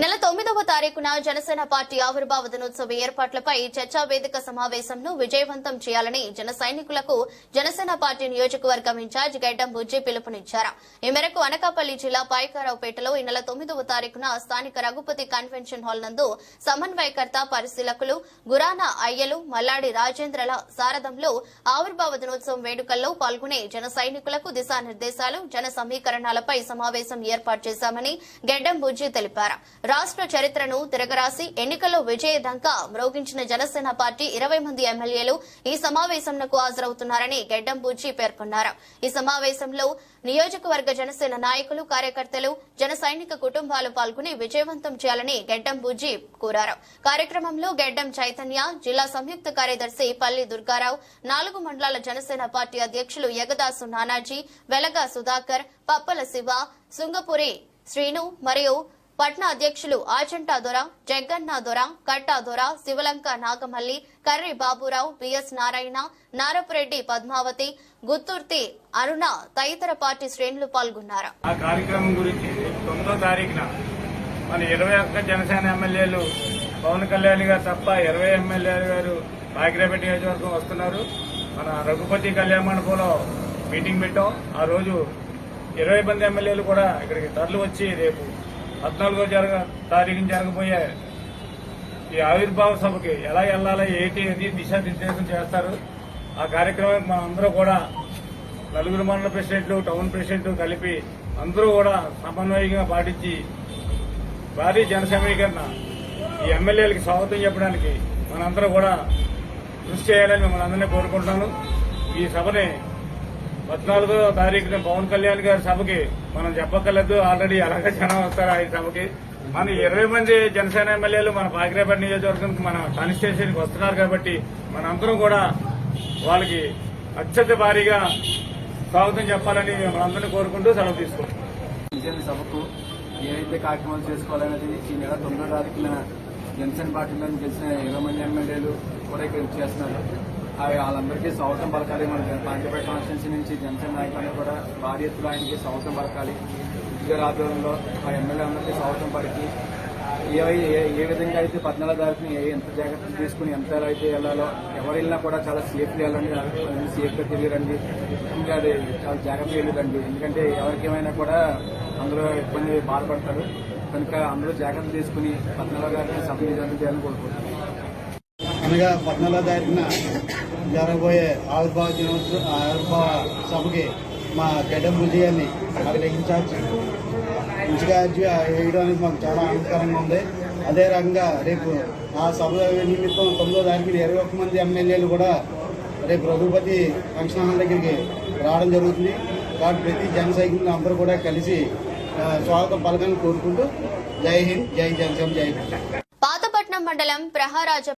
నెల తొమ్మిదవ తారీఖున జనసేన పార్టీ ఆవిర్భావ దినోత్సవ ఏర్పాట్లపై చర్చా వేదిక సమావేశంను విజయవంతం చేయాలని జన సైనికులకు జనసేన పార్టీ నియోజకవర్గం ఇన్ఛార్జ్ గడ్డం బుజ్జి పిలుపునిచ్చారు. ఈ మేరకు అనకాపల్లి జిల్లా పాయకారావుపేటలో ఈ నెల తొమ్మిదవ తారీఖున స్థానిక రఘుపతి కన్వెన్షన్ హాల్ నందు సమన్వయకర్త పరిశీలకులు గురాన అయ్యలు మల్లాడి రాజేంద్రల సారథంలో ఆవిర్భావ దినోత్సవం వేడుకల్లో పాల్గొనే జన సైనికులకు దిశానిర్దేశాలు జన సమీకరణాలపై సమావేశం ఏర్పాటు చేశామని గడ్డం బుజ్జి తెలిపారు. రాష్ట్ర చరిత్రను తిరగరాసి ఎన్నికల్లో విజయదంకా మ్రోగించిన జనసేన పార్టీ ఇరవై మంది ఎమ్మెల్యేలు ఈ సమావేశంకు హాజరవుతున్నారని గెడ్డం పేర్కొన్నారు. ఈ సమావేశంలో నియోజకవర్గ జనసేన నాయకులు కార్యకర్తలు జన సైనిక కుటుంబాలు పాల్గొని విజయవంతం చేయాలని గెడ్డం బుజ్జి కోరారు. కార్యక్రమంలో గెడ్డం చైతన్య జిల్లా సంయుక్త కార్యదర్శి పల్లి దుర్గారావు నాలుగు మండలాల జనసేన పార్టీ అధ్యక్షులు యగదాసు నానాజీ వెలగా సుధాకర్ పప్పల శివ సుంగపురి శ్రీను మరియు పట్న అధ్యక్షులు ఆచంటా దొర జగ్గన్న దొర కట్టా దొర శివలంక నాగమల్లి కర్రి బాబురావు బిఎస్ నారాయణ నారపురెడ్డి పద్మావతి గుత్తుర్తి అరుణ తదితర పార్టీ శ్రేణులు పాల్గొన్నారు. ఆ కార్యక్రమం గురించి తొమ్మిదో తారీఖున మన ఇరవై ఒక్క జనసేన ఎమ్మెల్యేలు పవన్ కళ్యాణ్ గారు తప్ప ఇరవై ఎమ్మెల్యేలు గారు బాగిరాపేట నియోజకవర్గం వస్తున్నారు. మన రఘుపతి కళ్యాణ మండపంలో మీటింగ్ పెట్టాం. ఆ రోజు ఇరవై మంది ఎమ్మెల్యేలు కూడా ఇక్కడికి తరలి వచ్చి రేపు పద్నాలుగో జరగ తారీఖున జరగబోయే ఈ ఆవిర్భావ సభకి ఎలా వెళ్ళాలో ఏంటి అది దిశానిర్దేశం చేస్తారు. ఆ కార్యక్రమం మన అందరూ కూడా నలుగురు మండల ప్రెసిడెంట్లు టౌన్ ప్రెసిడెంట్లు కలిపి అందరూ కూడా సమన్వయంగా పాటించి భారీ జన సమీకరణ ఈ ఎమ్మెల్యేలకి స్వాగతం చెప్పడానికి మనందరూ కూడా కృషి చేయాలని మిమ్మల్ని అందరినీ కోరుకుంటున్నాను. ఈ సభని పద్నాలుగో తారీఖున పవన్ కళ్యాణ్ గారి సభకి మనం చెప్పక్కర్లేదు ఆల్రెడీ అలాగే జనం వస్తారు ఆయన సభకి. మన ఇరవై మంది జనసేన ఎమ్మెల్యేలు మన పాకిరేపేట నియోజకవర్గానికి మన కాన్స్టిట్యూషన్కి వస్తున్నారు కాబట్టి మనందరం కూడా వాళ్ళకి అత్యంత భారీగా స్వాగతం చెప్పాలని మనందరినీ కోరుకుంటూ సెలవు తీసుకుంటాం విజయన సభకు ఏవైతే కార్యక్రమాలు చేసుకోవాలనేది ఈ నెల తొమ్మిదో తారీఖున జనసేన పార్టీలో గెలిచిన ఇరవై మంది ఎమ్మెల్యేలు కూడా ఇక్కడ చేస్తున్నారు. అవి వాళ్ళందరికీ స్వాగతం పలకాలి. మన పాండ్యపేట కాన్స్టిట్యున్సీ నుంచి జనసేన నాయకులందరూ కూడా భారీ ఎత్తులో ఆయనకి స్వాగతం పలకాలి. ఇద్దరు ఆధ్వర్యంలో ఆ ఎమ్మెల్యే అందరికీ స్వాగతం పలికి. ఏ ఏ- ఏ విధంగా అయితే పద్నాలుగు తారీఖుని ఏ- ఎంత జాగ్రత్తలు తీసుకుని ఎంత ఎలా అయితే వెళ్ళాలో ఎవరు వెళ్ళినా కూడా చాలా సేఫ్గా వెళ్ళండి. సేఫ్గా తిరిగిరండి. ఇంకా అది చాలా జాగ్రత్తగా వెళ్ళిరండి. ఎందుకంటే ఎవరికి ఏమైనా కూడా అందరూ ఇబ్బంది బాధపడతారు. కనుక అందరూ జాగ్రత్తలు తీసుకుని పద్నాలుగు తారీఖున సభ్యులు విజయం చేయాలని కోరుకుంటున్నాను అనగా పద్నాలుగు తారీఖున జరగబోయే ఆవిర్భావ దినోత్సవ ఆవిర్భావ సభకి మా గడ్డం గారిని అక్కడ ఇన్ఛార్జ్ ఇన్ఛార్జ్ వేయడానికి మాకు చాలా ఆనందకరంగా ఉంది. అదే రకంగా రేపు ఆ సభ నిమిత్తం తొమ్మిదో తారీఖున ఇరవై ఒక్క మంది ఎమ్మెల్యేలు కూడా రేపు రఘుపతి ఫంక్షన్ హాల్ దగ్గరికి రావడం జరుగుతుంది. కాబట్టి ప్రతి జన సైకిల్ అందరూ కూడా కలిసి స్వాగత స్వాగతం కోరుకుంటూ జై హింద్ జై జనసేన జై పాతపట్నం మండలం ప్రహారాజ